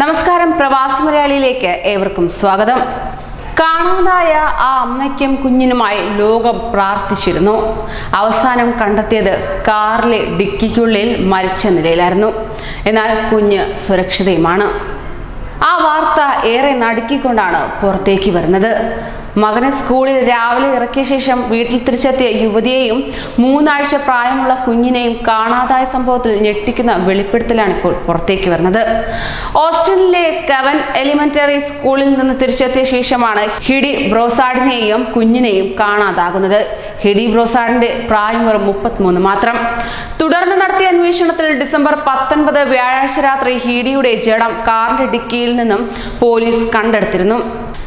നമസ്കാരം പ്രവാസി മലയാളിയിലേക്ക് ഏവർക്കും സ്വാഗതം. കാണാതായ ആ അമ്മയ്ക്കും കുഞ്ഞിനുമായി ലോകം പ്രാർത്ഥിച്ചിരുന്നു. അവസാനം കണ്ടെത്തിയത് കാറിലെ ഡിക്കിക്കുള്ളിൽ മരിച്ച നിലയിലായിരുന്നു. എന്നാൽ കുഞ്ഞ് സുരക്ഷിതയുമാണ്. വാർത്ത ഏറെ നടുക്കിക്കൊണ്ടാണ് പുറത്തേക്ക് വരുന്നത്. മകനെ സ്കൂളിൽ രാവിലെ ഇറക്കിയ ശേഷം വീട്ടിൽ തിരിച്ചെത്തിയ യുവതിയെയും മൂന്നാഴ്ച പ്രായമുള്ള കുഞ്ഞിനെയും കാണാതായ സംഭവത്തിൽ ഞെട്ടിക്കുന്ന വെളിപ്പെടുത്തലാണ് ഇപ്പോൾ പുറത്തേക്ക് വരുന്നത്. ഓസ്റ്റിനിലെ കവൻ എലിമെന്ററി സ്കൂളിൽ നിന്ന് തിരിച്ചെത്തിയ ശേഷമാണ് ഹിഡി ബ്രോസാഡിനെയും കുഞ്ഞിനെയും കാണാതാകുന്നത്. ഹിഡി ബ്രോസാഡിന്റെ പ്രായം വെറും മുപ്പത്തിമൂന്ന് മാത്രം. അന്വേഷണത്തിൽ ഡിസംബർ പത്തൊൻപത് വ്യാഴാഴ്ച രാത്രി ഹീഡിയുടെ ജഡം കാറിന്റെ ഡിക്കിയിൽ നിന്നും പോലീസ് കണ്ടെടുത്തിരുന്നു.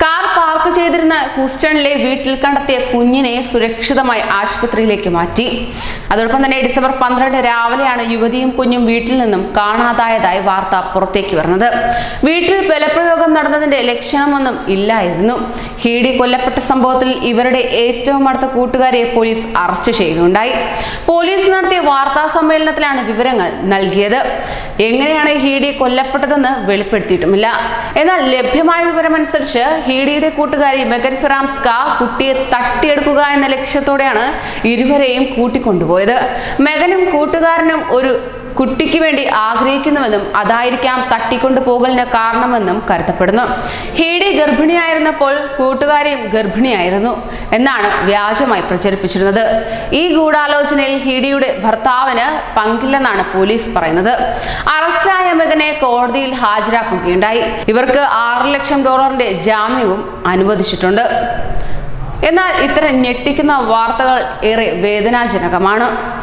കാർ പാർക്ക് ചെയ്തിരുന്ന ഹൂസ്റ്റണിലെ വീട്ടിൽ കണ്ടെത്തിയ കുഞ്ഞിനെ സുരക്ഷിതമായി ആശുപത്രിയിലേക്ക് മാറ്റി. അതോടൊപ്പം തന്നെ ഡിസംബർ പന്ത്രണ്ട് രാവിലെയാണ് യുവതിയും കുഞ്ഞും വീട്ടിൽ നിന്നും കാണാതായതായി വാർത്ത പുറത്തേക്ക് വരുന്നത്. വീട്ടിൽ നടന്നതിന്റെ ലക്ഷണമൊന്നും ഇല്ലായിരുന്നു. ഹീഡി കൊല്ലപ്പെട്ട സംഭവത്തിൽ ഇവരുടെ ഏറ്റവും അടുത്ത കൂട്ടുകാരെ പോലീസ് അറസ്റ്റ് ചെയ്യുകയുണ്ടായി. പോലീസ് നടത്തിയ വാർത്താ സമ്മേളനത്തിലാണ് വിവരങ്ങൾ നൽകിയത്. എങ്ങനെയാണ് ഹീഡി കൊല്ലപ്പെട്ടതെന്ന് വെളിപ്പെടുത്തിയിട്ടുമില്ല. എന്നാൽ ലഭ്യമായ വിവരമനുസരിച്ച് ഹീഡിയുടെ കൂട്ടുകാരി മെഗൻ ഫിറാംസ്ക കുട്ടിയെ തട്ടിയെടുക്കുക എന്ന ലക്ഷ്യത്തോടെയാണ് ഇരുവരെയും കൂട്ടിക്കൊണ്ടുപോയത്. മെഗനും കൂട്ടുകാരനും ഒരു കുട്ടിക്ക് വേണ്ടി ആഗ്രഹിക്കുന്നുവെന്നും അതായിരിക്കാം തട്ടിക്കൊണ്ടു പോകലിന് കാരണമെന്നും കരുതപ്പെടുന്നു. ഹീഡി ഗർഭിണിയായിരുന്നപ്പോൾ കൂട്ടുകാരിയും ഗർഭിണിയായിരുന്നു എന്നാണ് വ്യാജമായി പ്രചരിപ്പിച്ചിരുന്നത്. ഈ ഗൂഢാലോചനയിൽ ഹീഡിയുടെ ഭർത്താവിന് പങ്കില്ലെന്നാണ് പോലീസ് പറയുന്നത്. അറസ്റ്റായ മകനെ കോടതിയിൽ ഹാജരാക്കുകയുണ്ടായി. ഇവർക്ക് ആറ് ലക്ഷം ഡോളറിന്റെ ജാമ്യവും അനുവദിച്ചിട്ടുണ്ട്. എന്നാൽ ഇത്തരം ഞെട്ടിക്കുന്ന വാർത്തകൾ ഏറെ വേദനാജനകമാണ്.